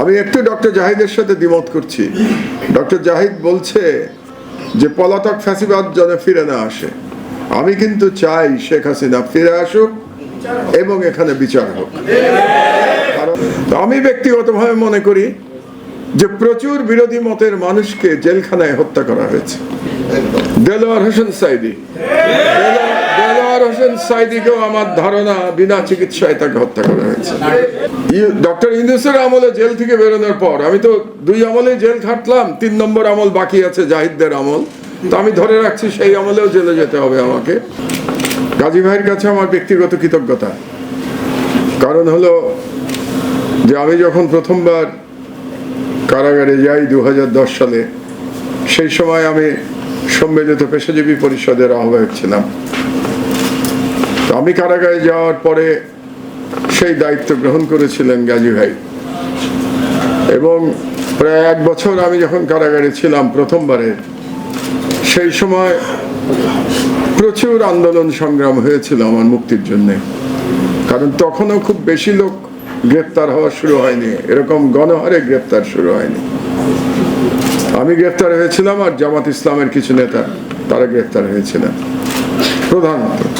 আমি একটু ডক্টর জাহিদের সাথে দ্বিমত করছি। ডক্টর জাহিদ বলছে যে পলাতক ফ্যাসিবাদ যেন ফিরে না আসে। আমি কিন্তু চাই শেখ হাসিনা ফিরে আসুক এবং এখানে বিচার হোক। আমি ব্যক্তিগতভাবে মনে করি যে প্রচুর বিরোধী মতের মানুষকে জেলখানায় হত্যা করা হয়েছে। দেলোয়ার হোসেন সাইদি। দেলোয়ার হোসেন সাইদিকেও আমার ধারণা, বিনা চিকিৎসায় তাকে হত্যা করা হয়েছে। ডক্টর ইউনুসের আমলে জেল থেকে বেরোনোর পর, আমি তো দুই আমলে জেল খাটলাম, তিন নম্বর আমল বাকি আছে, জাহিদদের আমল। তো আমি ধরে রাখছি, সেই আমলেও জেলে যেতে হবে আমাকে। গাজী ভাইয়ের কাছে আমার ব্যক্তিগত কৃতজ্ঞতা। কারণ হলো যে আমি যখন প্রথমবার কারাগারে যাই দু হাজার দশ সালে, সেই সময় আমি সম্মিলিত পেশাজীবী পরিষদের আহ্বায়ক ছিলাম। আমি কারাগারে যাওয়ার পরে সেই দায়িত্ব গ্রহণ করেছিলেন গাজী ভাই। এবং প্রায় এক বছর আমি যখন কারাগারে ছিলাম প্রথমবারে, সেই সময় প্রচুর আন্দোলন সংগ্রাম হয়েছিল আমার মুক্তির জন্য। কারণ তখনও খুব বেশি লোক গ্রেপ্তার হওয়া শুরু হয়নি, এরকম গণহারে গ্রেপ্তার শুরু হয়নি। আমি গ্রেপ্তার হয়েছিলাম আর জামাত ইসলামের কিছু নেতা, তারা গ্রেপ্তার হয়েছিলেন। প্রধানত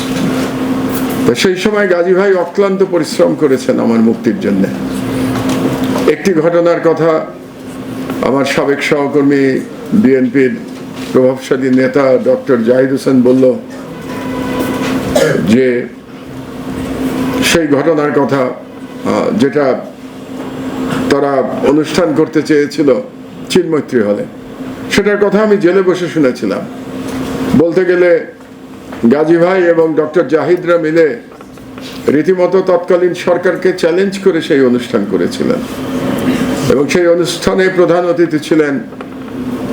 তো সেই সময় গাজী ভাই অক্লান্ত পরিশ্রম করেছেন আমার মুক্তির জন্য। একটি ঘটনার কথা আমার সাবেক সহকর্মী বিএনপির প্রভাবশালী নেতা ডক্টর জাহিদ হোসেন বলল যে সেই ঘটনার কথা যেটা তারা অনুষ্ঠান করতে চেয়েছিল চিন্মৈত্রী হলে। সেটার কথা আমি জেলে বসে শুনেছিলাম। বলতে গেলে গাজী ভাই এবং ডক্টর জাহিদরা মিলে রীতিমতো তৎকালীন সরকারকে চ্যালেঞ্জ করে সেই অনুষ্ঠান করেছিলেন। এবং সেই অনুষ্ঠানে প্রধান অতিথি ছিলেন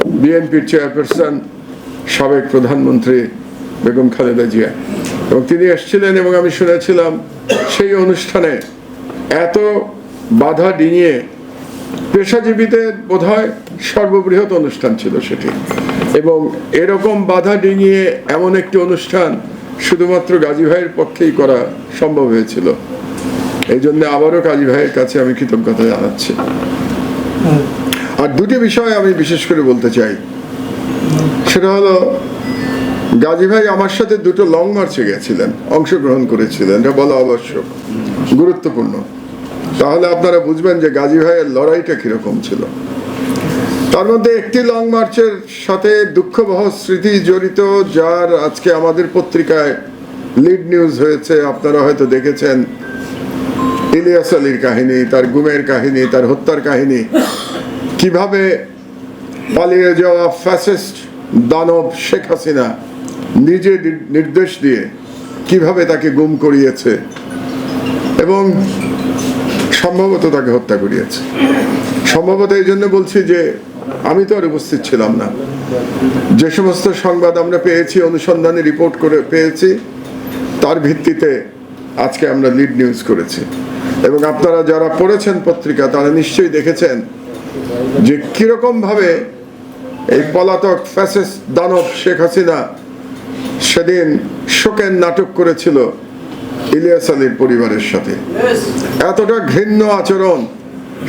বিএনপির চেয়ারপারসন সাবেক প্রধানমন্ত্রী বেগম খালেদা জিয়া। এবং তিনি এসেছিলেন এবং আমি শুনেছিলাম সেই অনুষ্ঠানে এত বাধা ডিঙিয়ে পেশাজীবীদের বোধহয় সর্ববৃহৎ অনুষ্ঠান ছিল সেটি। এবং এরকম বাধা ডিঙিয়ে এমন একটি অনুষ্ঠান শুধুমাত্র গাজী ভাইয়ের পক্ষেই করা সম্ভব হয়েছিল। এই জন্য আবারও গাজী ভাইয়ের কাছে আমি কৃতজ্ঞতা জানাচ্ছি। আর দুটি বিষয় আমি বিশেষ করে বলতে চাই। সেটা হলো, গাজী ভাই আমার সাথে দুটো লং মার্চে গেছিলেন, অংশগ্রহণ করেছিলেন, এটা বলা আবশ্যক, গুরুত্বপূর্ণ। তাহলে আপনারা বুঝবেন যে গাজী ভাইয়ের লড়াইটা কীরকম ছিল। তার মধ্যে একটি লং মার্চের সাথে দুঃখবহ স্মৃতি জড়িত, যার আজকে আমাদের পত্রিকায় লিড নিউজ হয়েছে। আপনারা হয়তো দেখেছেন ইলিয়াস আলীর কাহিনী, তার গুমের কাহিনী, তার হত্যার কাহিনী। কীভাবে পালিয়ে যাওয়া ফ্যাসিস্ট দানব শেখ হাসিনা নিজে নির্দেশ দিয়ে কীভাবে তাকে গুম করিয়েছে। এবং সম্ভবত তাকে হত্যা করিয়েছে। সম্ভবত এই জন্য বলছি যে আমি তো আর উপস্থিত ছিলাম না। যে সমস্ত সংবাদ আমরা পেয়েছি, অনুসন্ধানে রিপোর্ট করে পেয়েছি, তার ভিত্তিতে আজকে আমরা লিড নিউজ করেছি। এবং আপনারা যারা পড়েছেন পত্রিকা, তারা নিশ্চয়ই দেখেছেন যে কীরকম ভাবে এই পলাতক ফ্যাসিস দানব শেখ হাসিনা সেদিন শোকের নাটক করেছিল ইলিয়াস আলীর পরিবারের সাথে। এতটা ঘৃণ্য আচরণ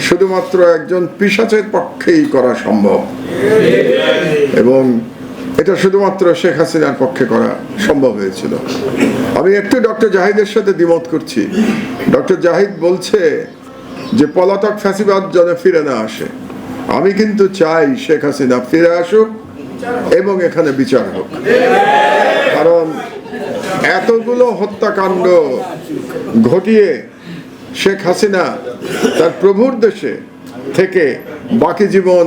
শুধুমাত্র একজন পিসাচের পক্ষেই করা সম্ভব। এবং এটা শুধুমাত্র শেখ হাসিনার পক্ষে করা সম্ভব হয়েছিল। আমি একটু ডক্টর জাহিদের সাথে দ্বিমত করছি। ডক্টর জাহিদ বলছে যে, পলাতক ফ্যাসিবাদ যেন ফিরে না আসে। আমি কিন্তু চাই শেখ হাসিনা ফিরে আসুক এবং এখানে বিচার হোক। কারণ এতগুলো হত্যাকাণ্ড ঘটিয়ে শেখ হাসিনা তার প্রভুর দেশে থেকে বাকি জীবন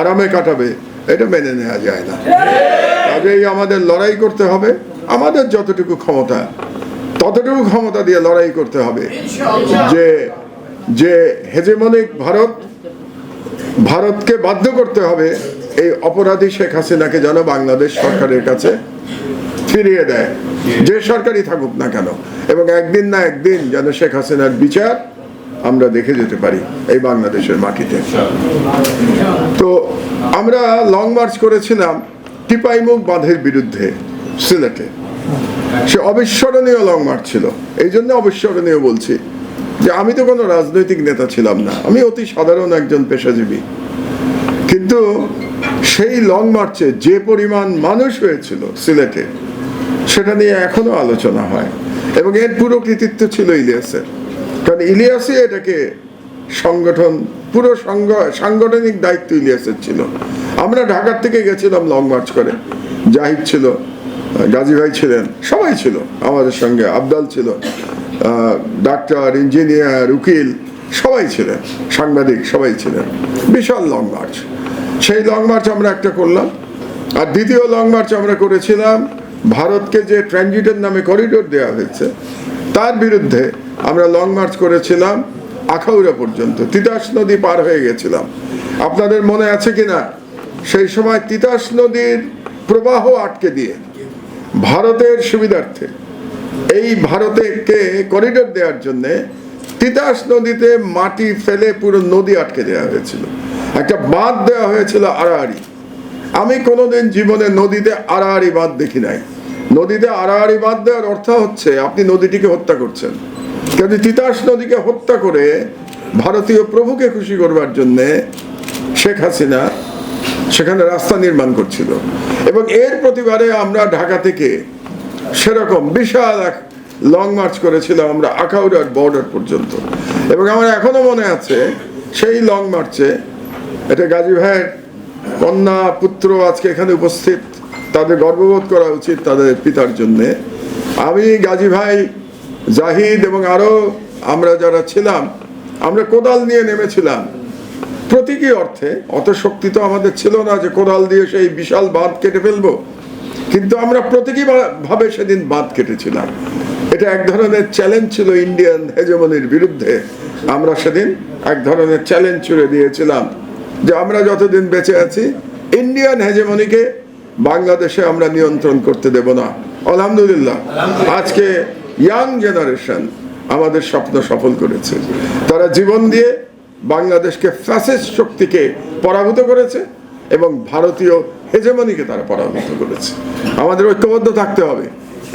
আরামে কাটাবে, এটা মেনে নেওয়া যায় না। কাজেই আমাদের লড়াই করতে হবে, আমাদের যতটুকু ক্ষমতা, ততটুকু ক্ষমতা দিয়ে লড়াই করতে হবে। যে যে হেজেমনিক ভারত, ভারতকে বাধ্য করতে হবে, এই অপরাধী শেখ হাসিনাকে যেন বাংলাদেশ সরকারের কাছে ফিরিয়ে দেয়। যে সরকারই থাকুক না কেন। এবং একদিন না একদিন যেন শেখ হাসিনার বিচার আমরা দেখে যেতে পারি এই বাংলাদেশের মাটিতে। তো আমরা লং মার্চ করেছিলাম টিপাইমুখ বাঁধের বিরুদ্ধে সিলেটে সে অবিস্মরণীয় লং মার্চ ছিল। এই জন্য অবিস্মরণীয় বলছি যে আমি তো কোনো রাজনৈতিক নেতা ছিলাম না। আমি অতি সাধারণ একজন পেশাজীবী। কিন্তু সেই লং মার্চে যে পরিমাণ মানুষ হয়েছিল সিলেটে সেটা নিয়ে এখনও আলোচনা হয়। এবং এর পুরো কৃতিত্ব ছিল ইলিয়াসের। কারণ ইলিয়াসই এটাকে সংগঠন, পুরো সংগ, সাংগঠনিক দায়িত্ব ইলিয়াসের ছিল। আমরা ঢাকার থেকে গেছিলাম লং মার্চ করে। জাহিদ ছিল, গাজী ভাই ছিলেন, সবাই ছিল আমাদের সঙ্গে, আবদাল ছিল ডাক্তার, ইঞ্জিনিয়ার, উকিল, সবাই ছিলেন, সাংবাদিক সবাই ছিলেন। বিশাল লং মার্চ সেই লং মার্চ আমরা একটা করলাম। আর দ্বিতীয় লং মার্চ আমরা করেছিলাম ভারতকে যে ট্রানজিটের নামে করিডোর দেওয়া হয়েছে, তার বিরুদ্ধে আমরা লং মার্চ করেছিলাম, আখাউড়া পর্যন্ত, তিতাস নদী পার হয়ে গেছিলাম। আপনাদের মনে আছে কিনা? সেই সময় তিতাস নদীর প্রবাহ আটকে দিয়ে ভারতের সুবিধার্থে এই ভারতেকে করিডোর দেওয়ার জন্যে তিতাস নদীতে মাটি ফেলে পুরো নদী আটকে দেওয়া হয়েছিল। একটা বাঁধ দেওয়া হয়েছিল আড়াআড়ি। আমি কোনোদিন জীবনে নদীতে আড়াআড়ি বাঁধ দেখি নাই। নদীতে আড়াআড়ি বাঁধ দেওয়ার অর্থ হচ্ছে আপনি নদীটিকে হত্যা করছেন। কিন্তু তিতাস নদীকে হত্যা করে ভারতীয় প্রভুকে খুশি করবার জন্যে শেখ হাসিনা সেখানে রাস্তা নির্মাণ করছিল। এবং এর প্রতিবারে আমরা ঢাকা থেকে সেরকম বিশাল এক লং মার্চ করেছিলাম আমরা আখাউড়ার বর্ডার পর্যন্ত। এবং আমার এখনও মনে আছে সেই লং মার্চে এটা গাজী ভাইয়ের কন্যা পুত্র আজকে এখানে উপস্থিত। তাদের গর্ববোধ করা উচিত তাদের পিতার জন্যে। আমি গাজী ভাই জাহিদ এবং আরও আমরা যারা ছিলাম, আমরা কোদাল নিয়ে নেমেছিলাম। প্রতীকী অর্থে, অত শক্তি তো আমাদের ছিল না যে কোদাল দিয়ে সেই বিশাল বাঁধ কেটে ফেলব। কিন্তু আমরা প্রতীকী ভাবে সেদিন বাঁধ কেটেছিলাম। এটা এক ধরনের চ্যালেঞ্জ ছিল ইন্ডিয়ান হেজমনির বিরুদ্ধে। আমরা সেদিন এক ধরনের চ্যালেঞ্জ ছুড়ে দিয়েছিলাম। যে আমরা যতদিন বেঁচে আছি ইন্ডিয়ান হেজেমনিকে বাংলাদেশে আমরা নিয়ন্ত্রণ করতে দেব না। আলহামদুলিল্লাহ। আজকে ইয়াং জেনারেশন আমাদের স্বপ্ন সফল করেছে। তারা জীবন দিয়ে বাংলাদেশকে ফ্যাসিস্ট শক্তিকে পরাভূত করেছে এবং ভারতীয় হেজেমনিকে তারা পরাভূত করেছে। আমাদের ঐক্যবদ্ধ থাকতে হবে।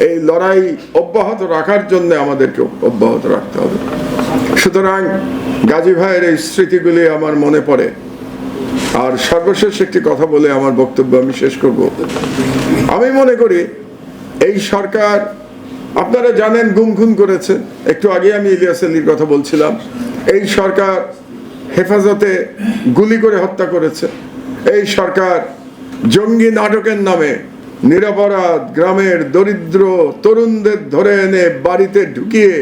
এই লড়াই অব্যাহত রাখার জন্য আমাদেরকে অব্যাহত রাখতে হবে। সুতরাং গাজী ভাইয়ের এই স্মৃতিগুলি আমার মনে পড়ে। আর সর্বশেষ একটি কথা বলে আমার বক্তব্য আমি শেষ করব। আমি মনে করি এই সরকার, আপনারা জানেন গুম খুন করেছে। একটু আগে আমি ইলিয়াস আলীর কথা বলছিলাম। এই সরকার হেফাজতে গুলি করে হত্যা করেছে। এই সরকার জঙ্গি নাটকের নামে নিরাপরাধ গ্রামের দরিদ্র তরুণদের ধরে এনে বাড়িতে ঢুকিয়ে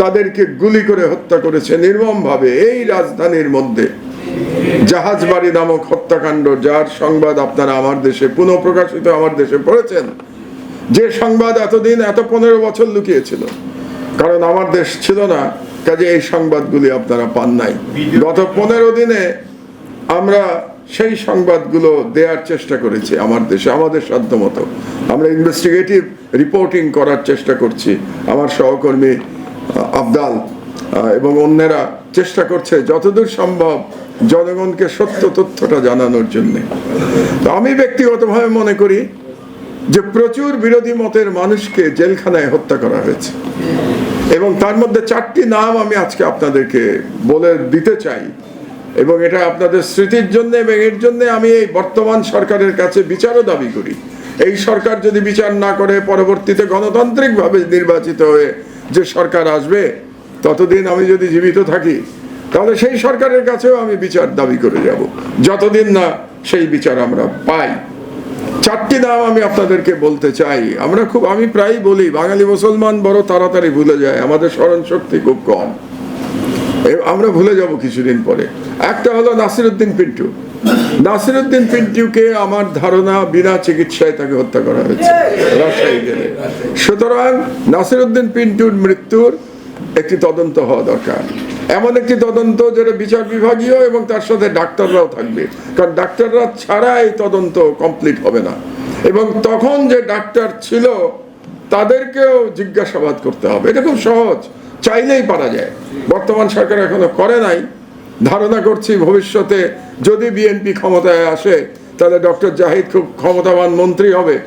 তাদেরকে গুলি করে হত্যা করেছে নির্মমভাবে এই রাজধানীর মধ্যে। জাহাজবাড়ি নামক হত্যাকাণ্ড, যার সংবাদ আপনারা আমার দেশে পুনঃ প্রকাশিত আমার দেশে পড়েছেন, যে সংবাদ এতদিন, এত পনেরো বছর লুকিয়েছিল। কারণ আমার দেশ ছিল না, কাজে এই সংবাদগুলি আপনারা পান নাই। গত পনেরো দিনে আমরা সেই সংবাদগুলো দেওয়ার চেষ্টা করেছি আমার দেশে, আমাদের সাধ্য মতো। আমরা ইনভেস্টিগেটিভ রিপোর্টিং করার চেষ্টা করছি। আমার সহকর্মী আবদাল এবং অন্যেরা চেষ্টা করছে, যতদূর সম্ভব জনগণকে সত্য তথ্যটা জানানোর জন্য। আমি ব্যক্তিগতভাবে মনে করি যে প্রচুর বিরোধী মতের মানুষকে জেলখানায় হত্যা করা হয়েছে। এবং তার মধ্যে চারটি নাম আমি আজকে আপনাদেরকে বলে দিতে চাই। এবং এটা আপনাদের স্মৃতির জন্য এবং এর জন্য আমি এই বর্তমান সরকারের কাছে বিচারও দাবি করি। এই সরকার যদি বিচার না করে, পরবর্তীতে গণতান্ত্রিকভাবে নির্বাচিত হয়ে যে সরকার আসবে, ততদিন আমি যদি জীবিত থাকি তাহলে সেই সরকারের কাছেও আমি বিচার দাবি করে যাব। যতদিন না সেই বিচার আমরা পাই। চারটি নাম আমি আপনাদেরকে বলতে চাই। আমরা খুব, আমি প্রায় বলি, বাঙালি মুসলমান বড় তাড়াতাড়ি ভুলে যায়। আমাদের স্মরণ শক্তি খুব কম। আমরা ভুলে যাব কিছুদিন পরে। একটা হলো নাসিরুদ্দিন পিন্টু। নাসিরুদ্দিন পিন্টুকে আমার ধারণা বিনা চিকিৎসায় তাকে হত্যা করা হয়েছে। সুতরাং নাসিরুদ্দিন পিন্টুর মৃত্যুর একটি তদন্ত হওয়া দরকার। এমন একটি তদন্ত যেটা বিচার বিভাগীয় এবং তার সাথে ডাক্তাররাও থাকবে। কারণ ডাক্তাররা ছাড়া এই তদন্ত কমপ্লিট হবে না। এবং তখন যে ডাক্তার ছিল, তাদেরকেও জিজ্ঞাসাবাদ করতে হবে। এটা খুব সহজ। চাইলেই পারা যায়। বর্তমান সরকার এখনও করে নাই। ধারণা করছি ভবিষ্যতে যদি বিএনপি ক্ষমতায় আসে তাহলে ডক্টর জাহিদ খুব ক্ষমতাবান মন্ত্রী হবে।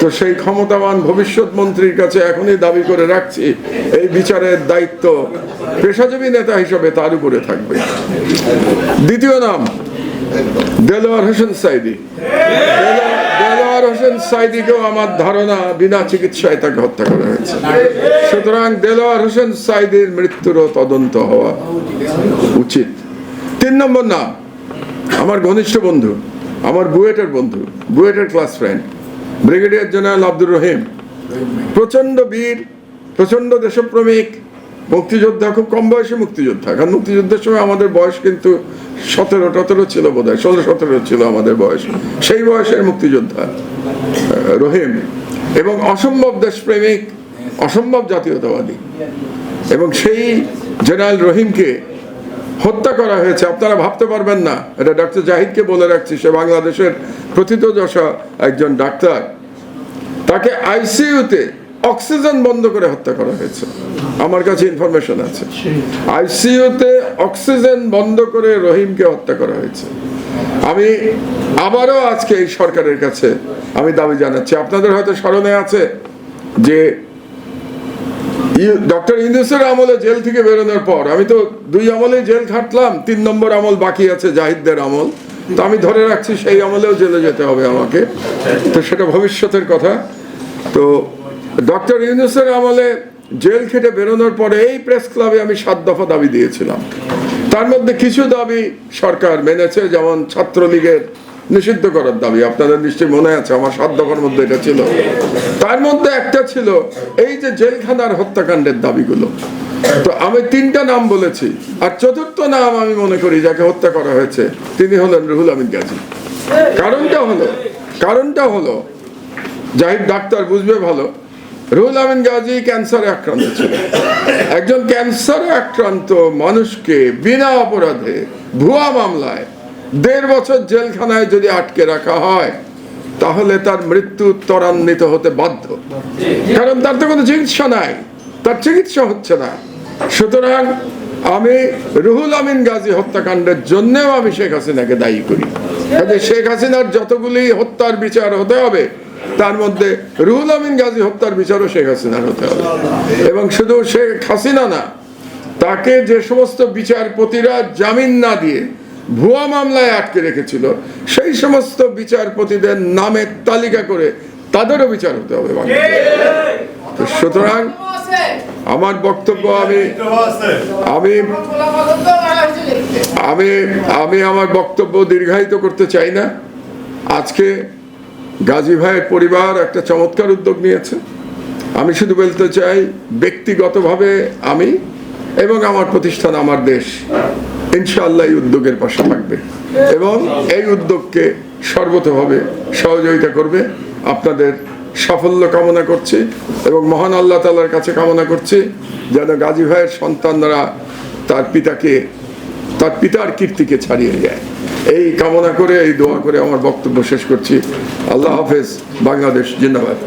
তো সেই ক্ষমতাবান ভবিষ্যৎ মন্ত্রীর কাছে এখনই দাবি করে রাখছি, এই বিচারের দায়িত্ব পেশাজীবী নেতা হিসেবে তার উপরে থাকবে। দ্বিতীয় নাম, দেলোয়ার হোসেন সাইদি। দেলোয়ার- হোসেন সাইদিকেও আমার ধারণা বিনা চিকিৎসায় তাকে হত্যা করা হয়েছে। সুতরাং দেলোয়ার হোসেন সাইদির মৃত্যুরও তদন্ত হওয়া উচিত। তিন নম্বর নাম, আমার ঘনিষ্ঠ বন্ধু। আমার বুয়েটের বন্ধু, বুয়েটের class friend brigadier general Abdur Rahim. প্রচণ্ড বীর প্রচণ্ড দেশপ্রেমিক, মুক্তিযোদ্ধা, খুব কম বয়সে মুক্তিযোদ্ধা। কারণ মুক্তিযুদ্ধের সময় আমাদের বয়স কিন্তু সতেরো টতেরো ছিল বোধ হয় ষোলো, সতেরো ছিল আমাদের বয়স। সেই বয়সের মুক্তিযোদ্ধা রহিম। এবং অসম্ভব দেশপ্রেমিক, অসম্ভব জাতীয়তাবাদী। এবং সেই জেনারেল রহিমকে হত্যা করা হয়েছে, আপনারা ভাবতে পারবেন না। এটা ডাক্তার জাহিদকে বলে রাখছি, সে বাংলাদেশের প্রথিতযশা একজন ডাক্তার। তাকে আইসিইউতে অক্সিজেন বন্ধ করে হত্যা করা হয়েছে। আমার কাছে ইনফরমেশন আছে। আইসিইউতে অক্সিজেন বন্ধ করে রহিমকে হত্যা করা হয়েছে। আমি আবারও আজকে এই সরকারের কাছে আমি দাবি জানাচ্ছি। আপনাদের হয়তো স্মরণে আছে যে ডক্টর ইন্দুসের আমলে জেল থেকে বেরোনোর পর, আমি তো দুই আমলে জেল খাটলাম, তিন নম্বর আমল বাকি আছে জাহিদদের আমল। তো আমি ধরে রাখছি সেই আমলেও জেলে যেতে হবে আমাকে। তো সেটা ভবিষ্যতের কথা। তো ডক্টর ইউনুসের আমলে জেল খেটে বেরোনোর পরে এই প্রেস ক্লাবে আমি সাত দফা দাবি দিয়েছিলাম। তার মধ্যে কিছু দাবি সরকার মেনেছে, যেমন ছাত্রলীগের নিষিদ্ধ করার দাবি। আপনাদের নিশ্চয়ই মনে আছে, আমার সাত দফার মধ্যে এটা ছিল। তার মধ্যে একটা ছিল, এই যে জেলখানার হত্যাকাণ্ডের দাবিগুলো। তো আমি তিনটা নাম বলেছি, আর চতুর্থ নাম আমি মনে করি, যাকে হত্যা করা হয়েছে, তিনি হলেন রুহুল আমিন গাজী। কারণটা হলো কারণটা হলো, জাহিদ ডাক্তার বুঝবে ভালো, রুহুল আমিন গাজী ক্যান্সারে আক্রান্ত ছিল। একজন ক্যান্সারে আক্রান্ত মানুষকে বিনা অপরাধে ভুয়া মামলায় দেড় বছর জেলখানায় যদি আটকে রাখা হয়, তাহলে তার মৃত্যু ত্বরান্বিত হতে বাধ্য। কারণ তার তো কোনো চিকিৎসা নাই, তার চিকিৎসা হচ্ছে না। সুতরাং আমি রুহুল আমিন গাজী হত্যাকাণ্ডের জন্যও আমি শেখ হাসিনাকে দায়ী করি। কাজে শেখ হাসিনার যতগুলি হত্যার বিচার হতে হবে, তার মধ্যে রুহুল আমিন গাজী হত্যার বিচারও শেখ হাসিনার হতে হবে। এবং শুধু শেখ হাসিনা না, তাকে যে সমস্ত বিচারপতিরা জামিন না দিয়ে ভুয়া মামলায় আটকে রেখেছিল। সেই সমস্ত বিচারপতিদের নামের তালিকা করে তাদেরও বিচার হতে হবে সুতরাং আমার বক্তব্য আমি আমি আমি আমি আমার বক্তব্য দীর্ঘায়িত করতে চাই না। আজকে গাজী ভাইয়ের পরিবার একটা চমৎকার উদ্যোগ নিয়েছে। আমি শুধু বলতে চাই, ব্যক্তিগতভাবে আমি এবং আমার প্রতিষ্ঠান, আমার দেশ। ইনশাআল্লাহ এই উদ্যোগের পাশে থাকবে। এবং এই উদ্যোগকে সর্বতভাবে সহযোগিতা করবে, আপনাদের সাফল্য কামনা করছি এবং মহান আল্লাহ তালার কাছে কামনা করছি যেন গাজী ভাইয়ের সন্তানরা তার পিতাকে, তার পিতার কীর্তিকে ছাড়িয়ে যায়। এই কামনা করে, এই দোয়া করে আমার বক্তব্য শেষ করছি। আল্লাহ হাফেজ, বাংলাদেশ জিন্দাবাদ।